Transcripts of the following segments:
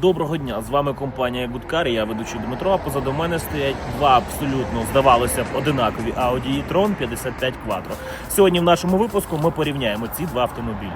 Доброго дня! З вами компанія Гудкар. Я ведучий Дмитро. А позаду мене стоять два абсолютно здавалося б одинакові Audi e-tron 55 Quattro. Сьогодні в нашому випуску ми порівняємо ці два автомобілі.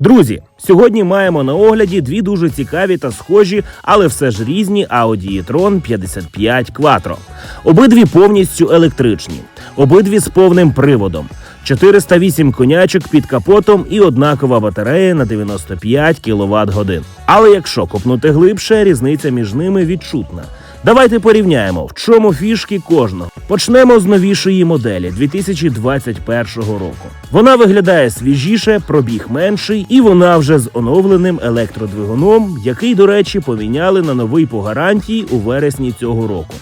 Друзі, сьогодні маємо на огляді дві дуже цікаві та схожі, але все ж різні Audi e-tron 55 Quattro. Обидві повністю електричні, обидві з повним приводом. 408 конячок під капотом і однакова батарея на 95 кВт годин. Але якщо копнути глибше, різниця між ними відчутна. Давайте порівняємо, в чому фішки кожного. Почнемо з новішої моделі 2021 року. Вона виглядає свіжіше, пробіг менший, і вона вже з оновленим електродвигуном, який, до речі, поміняли на новий по гарантії у вересні цього року.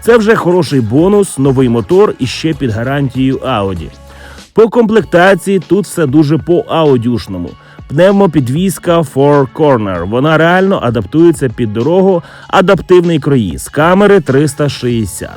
Це вже хороший бонус, новий мотор і ще під гарантією Audi. По комплектації тут все дуже по аудюшному. Пневмопідвізка Four Corner. Вона реально адаптується під дорогу, адаптивний круїз, камери 360.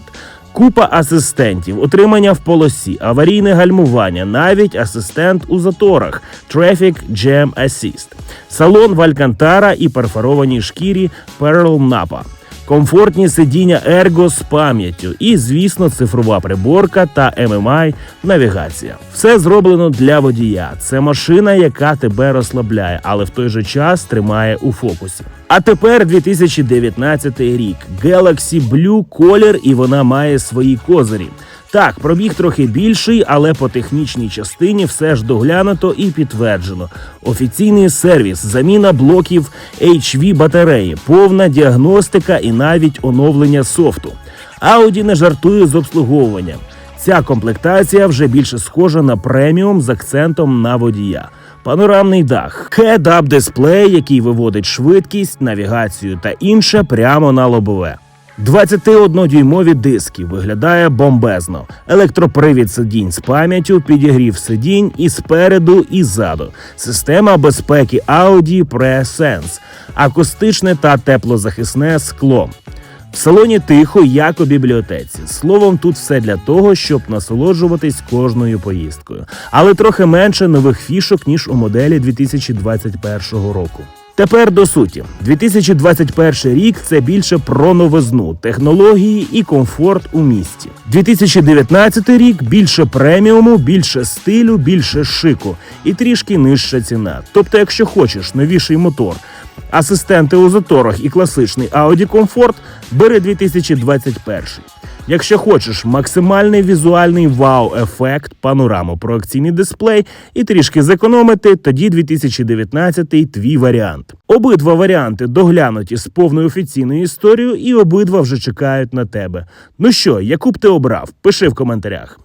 Купа асистентів, утримання в полосі, аварійне гальмування, навіть асистент у заторах Traffic Jam Assist, салон в Алькантара і перфорованій шкірі Pearl Napa. Комфортні сидіння Ergo з пам'яттю і, звісно, цифрова приборка та MMI навігація. Все зроблено для водія. Це машина, яка тебе розслабляє, але в той же час тримає у фокусі. А тепер 2019 рік. Galaxy Blue колір, і вона має свої козирі. Так, пробіг трохи більший, але по технічній частині все ж доглянуто і підтверджено. Офіційний сервіс, заміна блоків HV батареї, повна діагностика і навіть оновлення софту. Audi не жартує з обслуговуванням. Ця комплектація вже більше схожа на преміум з акцентом на водія. Панорамний дах, head-up дисплей, який виводить швидкість, навігацію та інше прямо на лобове. 21-дюймові диски виглядає бомбезно. Електропривід сидінь з пам'яттю, підігрів сидінь і спереду, і ззаду. Система безпеки Audi PreSense, акустичне та теплозахисне скло. В салоні тихо, як у бібліотеці. Словом, тут все для того, щоб насолоджуватись кожною поїздкою, але трохи менше нових фішок ніж у моделі 2021 року. Тепер до суті, 2021 рік це більше про новизну, технології і комфорт у місті. 2019 рік більше преміуму, більше стилю, більше шику і трішки нижча ціна. Тобто, якщо хочеш новіший мотор, асистенти у заторах і класичний Audi Comfort, бери 2021. Якщо хочеш максимальний візуальний вау-ефект, панораму, проекційний дисплей і трішки зекономити, тоді 2019 твій варіант. Обидва варіанти доглянуті з повною офіційною історією, і обидва вже чекають на тебе. Ну що, яку б ти обрав? Пиши в коментарях.